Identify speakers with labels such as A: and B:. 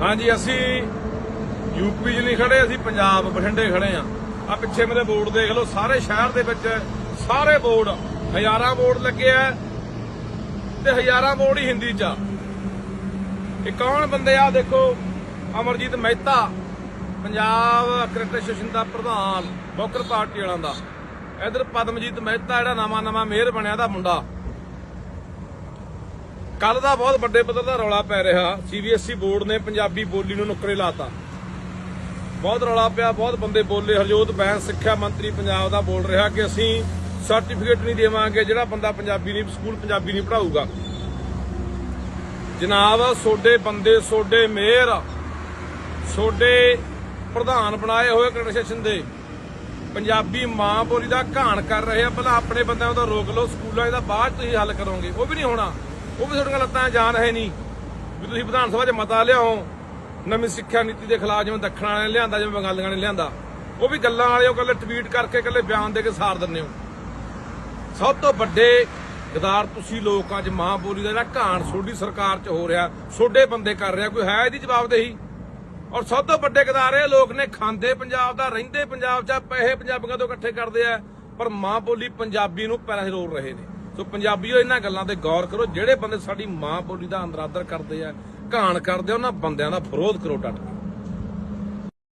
A: ਹਾਂਜੀ, ਅਸੀਂ ਯੂਪੀ 'ਚ ਨਹੀਂ ਖੜੇ ਅਸੀਂ ਪੰਜਾਬ ਬਠਿੰਡੇ ਖੜੇ ਆ ਆ ਪਿੱਛੇ ਮੇਰੇ ਬੋਰਡ ਦੇਖ ਲਓ, ਸਾਰੇ ਸ਼ਹਿਰ ਦੇ ਵਿੱਚ ਸਾਰੇ ਬੋਰਡ, ਹਜ਼ਾਰਾਂ ਬੋਰਡ ਲੱਗੇ ਆ ਤੇ ਹਜ਼ਾਰਾਂ ਬੋਰਡ ਹੀ ਹਿੰਦੀ 'ਚ ਆ। ਇਹ ਕੌਣ ਬੰਦੇ ਆ? ਦੇਖੋ, ਅਮਰਜੀਤ ਮਹਿਤਾ, ਪੰਜਾਬ ਕ੍ਰਿਕਟ ਐਸੋਸੀਏਸ਼ਨ ਦਾ ਪ੍ਰਧਾਨ, ਬੋਕਰ ਪਾਰਟੀ ਵਾਲਾਂ ਦਾ। ਇਧਰ ਪਦਮਜੀਤ ਮਹਿਤਾ, ਜਿਹੜਾ ਨਵਾਂ ਨਵਾਂ ਮੇਅਰ ਬਣਿਆ ਦਾ ਮੁੰਡਾ। ਕੱਲ ਦਾ ਬਹੁਤ ਵੱਡੇ ਪੱਧਰ ਦਾ ਰੌਲਾ ਪੈ ਰਿਹਾ। ਸੀਬੀਐਸਈ ਬੋਰਡ ਨੇ ਪੰਜਾਬੀ ਬੋਲੀ ਨੂੰ ਨੁਕਰੇ ਲਾਤਾ। ਬਹੁਤ ਰੌਲਾ ਪਿਆ, ਬਹੁਤ ਬੰਦੇ ਬੋਲੇ। ਹਰਜੋਤ ਬੈਂਸ ਸਿੱਖਿਆ ਮੰਤਰੀ ਪੰਜਾਬ ਦਾ ਬੋਲ ਰਿਹਾ ਕਿ ਅਸੀਂ ਸਰਟੀਫਿਕੇਟ ਨਹੀਂ ਦੇਵਾਂਗੇ, ਜਿਹੜਾ ਬੰਦਾ ਪੰਜਾਬੀ ਨਹੀਂ, ਸਕੂਲ ਪੰਜਾਬੀ ਨਹੀਂ ਪੜਾਊਗਾ ਜਨਾਬ, ਸੋਡੇ ਬੰਦੇ, ਸੋਡੇ ਮੇਅਰ, ਸੋਡੇ ਪ੍ਰਧਾਨ ਬਣਾਏ ਹੋਏ ਕ੍ਰਿਟਿਸੇਸ਼ਨ ਦੇ। ਪੰਜਾਬੀ ਮਾਂ ਬੋਲੀ ਦਾ ਘਾਣ ਕਰ ਰਹੇ ਆ। ਪਹਿਲਾਂ ਆਪਣੇ ਬੰਦਿਆਂ ਦਾ ਰੋਕ ਲਓ, ਸਕੂਲਾਂ ਦਾ ਬਾਅਦ ਤੁਸੀਂ ਹੱਲ ਕਰੋਗੇ। ਉਹ ਵੀ ਨਹੀਂ ਹੋਣਾ। ਉਹ ਵੀ ਤੁਹਾਡੀਆਂ ਲੱਤਾਂ 'ਚ ਜਾਨ ਹੈ ਨਹੀਂ ਵੀ ਤੁਸੀਂ ਵਿਧਾਨ ਸਭਾ 'ਚ ਮਤਾ ਲਿਆਓ, ਨਵੀਂ ਸਿੱਖਿਆ ਨੀਤੀ ਦੇ ਖਿਲਾਫ ਜਿਵੇਂ ਦੱਖਣਾਂ ਨੇ ਲਿਆਂਦਾ, ਜਿਵੇਂ ਬੰਗਾਲੀਆਂ ਨੇ ਲਿਆਂਦਾ, ਉਹ ਵੀ ਗੱਲਾਂ ਵਾਲੇ ਉਹ ਕੱਲੇ ਟਵੀਟ ਕਰਕੇ ਕੱਲੇ ਬਿਆਨ ਦੇ ਕੇ ਸਾਰ ਦਿੰਦੇ ਹੋ। ਸਭ ਤੋਂ ਵੱਡੇ ਗਦਾਰ ਤੁਸੀਂ ਲੋਕਾਂ 'ਚ, ਮਾਂ ਬੋਲੀ ਦਾ ਜਿਹੜਾ ਘਾਣ ਸੋਡੀ ਸਰਕਾਰ 'ਚ ਹੋ ਰਿਹਾ ਸੋਡੇ ਬੰਦੇ ਕਰ ਰਿਹਾ, ਕੋਈ ਹੈ ਇਹਦੀ ਜਵਾਬਦੇਹੀ? ਔਰ ਸਭ ਤੋਂ ਵੱਡੇ ਗਦਾਰ ਇਹ ਲੋਕ ਨੇ, ਖਾਂਦੇ ਪੰਜਾਬ ਦਾ, ਰਹਿੰਦੇ ਪੰਜਾਬ 'ਚ ਪੈਸੇ ਪੰਜਾਬੀਆਂ ਤੋਂ ਇਕੱਠੇ ਕਰਦੇ ਆ, ਪਰ ਮਾਂ ਬੋਲੀ ਪੰਜਾਬੀ ਨੂੰ ਪੈਰਾਂ 'ਚ ਰੋਲ ਰਹੇ ਨੇ। ਸੋ ਪੰਜਾਬੀਓ ਇਹਨਾਂ ਗੱਲਾਂ ਤੇ ਗੌਰ ਕਰੋ, ਜਿਹੜੇ ਬੰਦੇ ਸਾਡੀ ਮਾਂ ਬੋਲੀ ਦਾ ਅੰਦਰਾਦਰ ਕਰਦੇ ਆ, ਘਾਣ ਕਰਦੇ ਆ, ਉਹਨਾਂ ਬੰਦਿਆਂ ਦਾ ਵਿਰੋਧ ਕਰੋ ਡਟ ਕੇ।